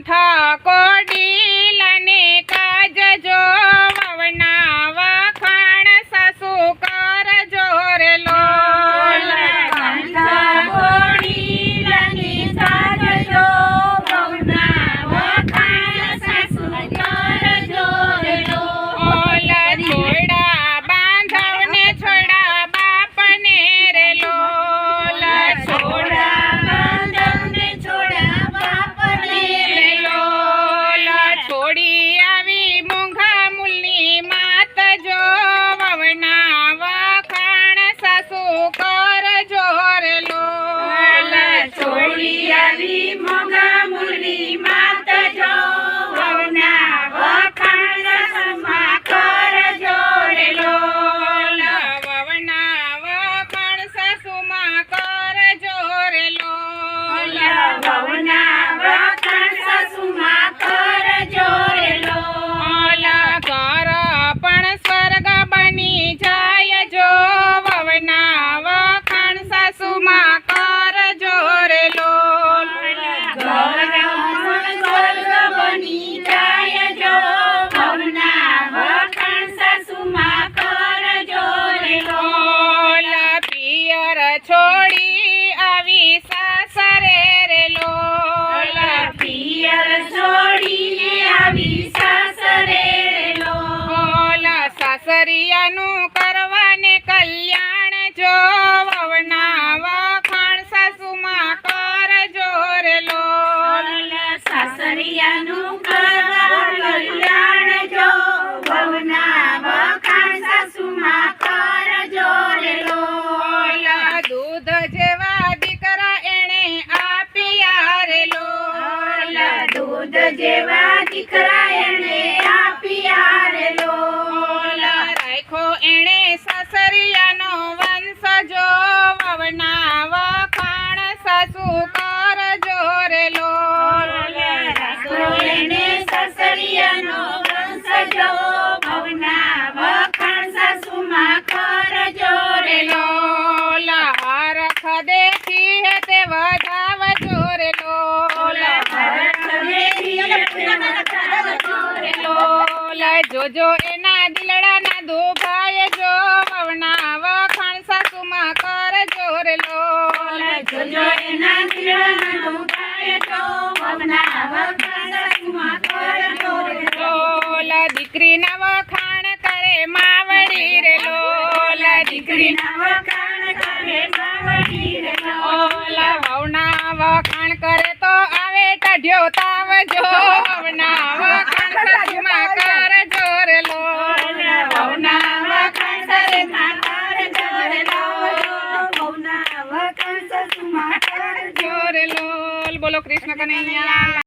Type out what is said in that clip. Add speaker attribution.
Speaker 1: કંઠ આવી લોલ દૂધ જેવા દીકરા
Speaker 2: એને આપ્યા
Speaker 1: રાખો એણે સસરિયાનો વંશ જો વવના વખાણ સાસુ લોલ
Speaker 2: એને સસરિયાનો વંશ જો ભવના વખાણ
Speaker 1: લોલ હરખ દેખી તે વધાવ જોર લોલ જોજો એના દિલડાના દુભાય જો વવના વખાણ સાસુમાં કર જોર લો.
Speaker 2: જોજો એના દિલના દુખાય તો ભવના વખાણ સાસુમાં કર જોરેલો
Speaker 1: લોલ દીકરીના વખાણ કરે માવડી રે દીકરી
Speaker 2: દીકરીના વખાણ કરે માવડી રેલો
Speaker 1: ઓલા વવના વખાણ કરે તો આવે ટઢ્યો તાવજો. વવના કૃષ્ણ કનૈયા